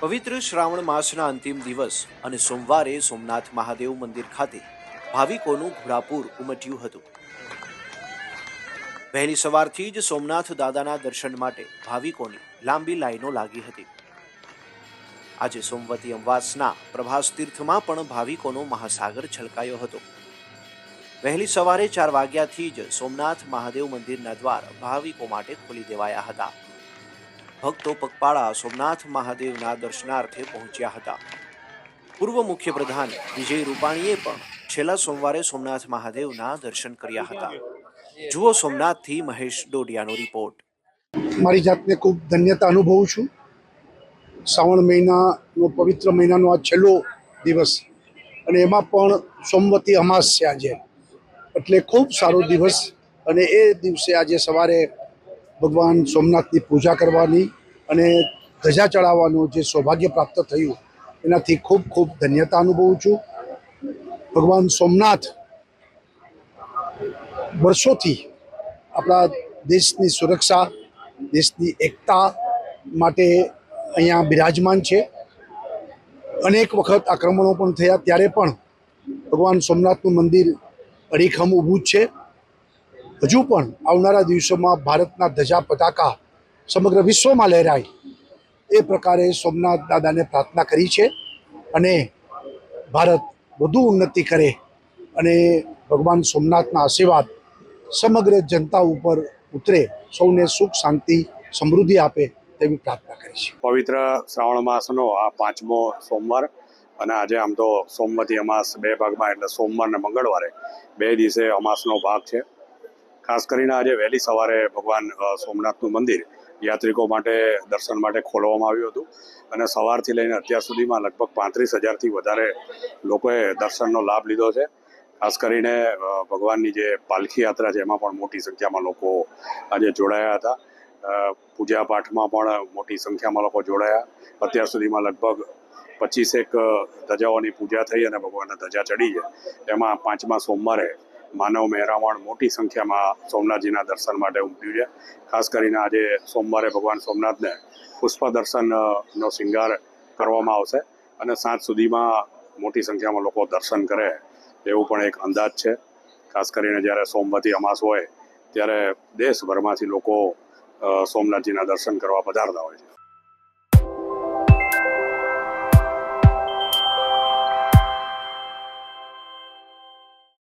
પવિત્ર શ્રાવણ માસના અંતિમ દિવસ અને સોમવારે સોમનાથ મહાદેવ મંદિર ખાતે ભાવિકોનું ઘોડાપૂર ઉમટ્યું હતું. વહેલી સવારથી જ સોમનાથ દાદાના દર્શન માટે ભાવિકોની લાંબી લાઈનો લાગી હતી. આજે સોમવતી અમાસના પ્રભાસ તીર્થમાં પણ ભાવિકોનો મહાસાગર છલકાયો હતો. વહેલી સવારે ચાર વાગ્યાથી જ સોમનાથ મહાદેવ મંદિરના દ્વાર ભાવિકો માટે ખોલી દેવાયા હતા. ભક્તો પગપાળા સોમનાથ મહાદેવના દર્શનાર્થે પહોંચ્યા હતા. પૂર્વ મુખ્યપ્રધાન વિજય રૂપાણીએ પણ છેલ્લા સોમવારે સોમનાથ મહાદેવના દર્શન કર્યા હતા. જુઓ સોમનાથથી મહેશ ડોડિયાનો રિપોર્ટ. મારી જાતને ખૂબ ધન્યતા અનુભવું છું. શ્રાવણ મહિનાનો, પવિત્ર મહિનાનો આ છેલ્લો દિવસ. અને એમાં પણ સોમવતી અમાસ છે એટલે ખૂબ સારો દિવસ અને એ દિવસે આજે સવારે ભગવાન સોમનાથની પૂજા કરવાની અને ધજા ચડાવવાનું જે સૌભાગ્ય પ્રાપ્ત થયું, એનાથી ખૂબ ખૂબ ધન્યતા અનુભવું છું. ભગવાન સોમનાથ વર્ષોથી આપણા દેશની સુરક્ષા, દેશની એકતા માટે અહીંયા બિરાજમાન છે. અનેક વખત આક્રમણો પણ થયા, ત્યારે પણ ભગવાન સોમનાથનું મંદિર અડીખમ ઊભું જ છે. હજુ પણ આવનારા દિવસોમાં ભારતના ધજા પતાકા સમગ્ર વિશ્વમાં લહેરાય એ પ્રકારે સોમનાથ દાદાને પ્રાર્થના કરી છે અને ભારત વધુ ઉન્નતિ કરે અને ભગવાન સોમનાથના આશીર્વાદ સમગ્ર જનતા ઉપર ઉતરે, સૌને સુખ, શાંતિ, સમૃદ્ધિ આપે તેવી પ્રાર્થના કરી છે. પવિત્ર શ્રાવણ માસનો આ પાંચમો સોમવાર અને આજે આમ તો સોમવતી અમાસ બે ભાગમાં, એટલે સોમવાર અને મંગળવારે બે દિવસે અમાસનો ભાગ છે. ખાસ કરીને આજે વહેલી સવારે ભગવાન સોમનાથનું મંદિર યાત્રિકો માટે, દર્શન માટે ખોલવામાં આવ્યું હતું. અને સવારથી લઈને અત્યાર સુધીમાં લગભગ પાંત્રીસ હજારથી વધારે લોકોએ દર્શનનો લાભ લીધો છે. ખાસ કરીને ભગવાનની જે પાલખી યાત્રા છે, એમાં પણ મોટી સંખ્યામાં લોકો આજે જોડાયા હતા. પૂજા પાઠમાં પણ મોટી સંખ્યામાં લોકો જોડાયા. અત્યાર સુધીમાં લગભગ પચીસેક ધજાઓની પૂજા થઈ અને ભગવાનના ધજા ચડી છે એમાં પાંચમા સોમવારે માનવ મહેરામણ મોટી સંખ્યામાં સોમનાથજીના દર્શન માટે ઉમટ્યું છે. ખાસ કરીને આજે સોમવારે ભગવાન સોમનાથને પુષ્પ દર્શનનો શિંગાર કરવામાં આવશે અને સાંજ સુધીમાં મોટી સંખ્યામાં લોકો દર્શન કરે એવું પણ એક અંદાજ છે. ખાસ કરીને જ્યારે સોમવતી અમાસ હોય, ત્યારે દેશભરમાંથી લોકો સોમનાથજીના દર્શન કરવા પધારતા હોય છે.